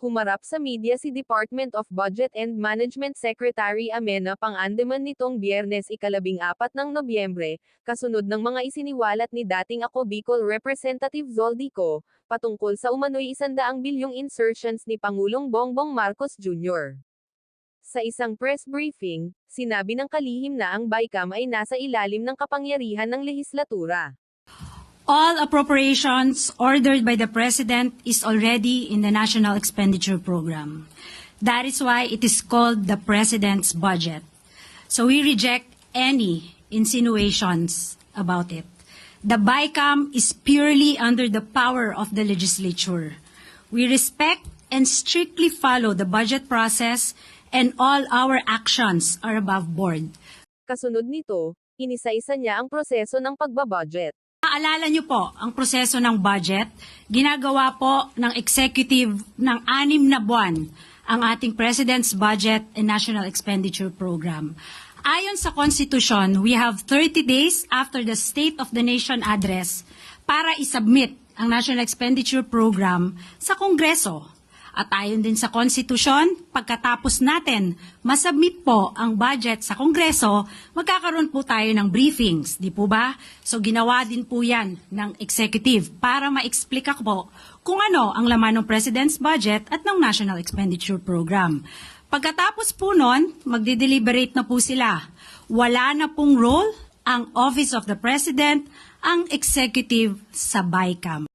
Humarap sa media si Department of Budget and Management Secretary Amena Pangandaman nitong biyernes ikalabing apat ng Nobyembre, kasunod ng mga isiniwalat ni dating ako Bicol Representative Zoldico, patungkol sa umano'y isandaang bilyong insertions ni Pangulong Bongbong Marcos Jr. Sa isang press briefing, sinabi ng kalihim na ang BICAM ay nasa ilalim ng kapangyarihan ng lehislatura. All appropriations ordered by the President is already in the National Expenditure Program. That is why it is called the President's Budget. So we reject any insinuations about it. The BICAM is purely under the power of the legislature. We respect and strictly follow the budget process and all our actions are above board. Kasunod nito, inisa-isa niya ang proseso ng pagbabudget. Maalala niyo po, ang proseso ng budget, ginagawa po ng executive ng anim na buwan ang ating President's Budget and National Expenditure Program. Ayon sa Constitution, we have 30 days after the State of the Nation address para isubmit ang National Expenditure Program sa Kongreso. At ayon din sa Constitution, pagkatapos natin masubmit po ang budget sa Kongreso, magkakaroon po tayo ng briefings, di po ba? So ginawa din po yan ng executive para ma-explica po kung ano ang laman ng President's budget at ng National Expenditure Program. Pagkatapos po nun, magde-deliberate na po sila. Wala na pong role ang Office of the President, ang executive sa BICAM.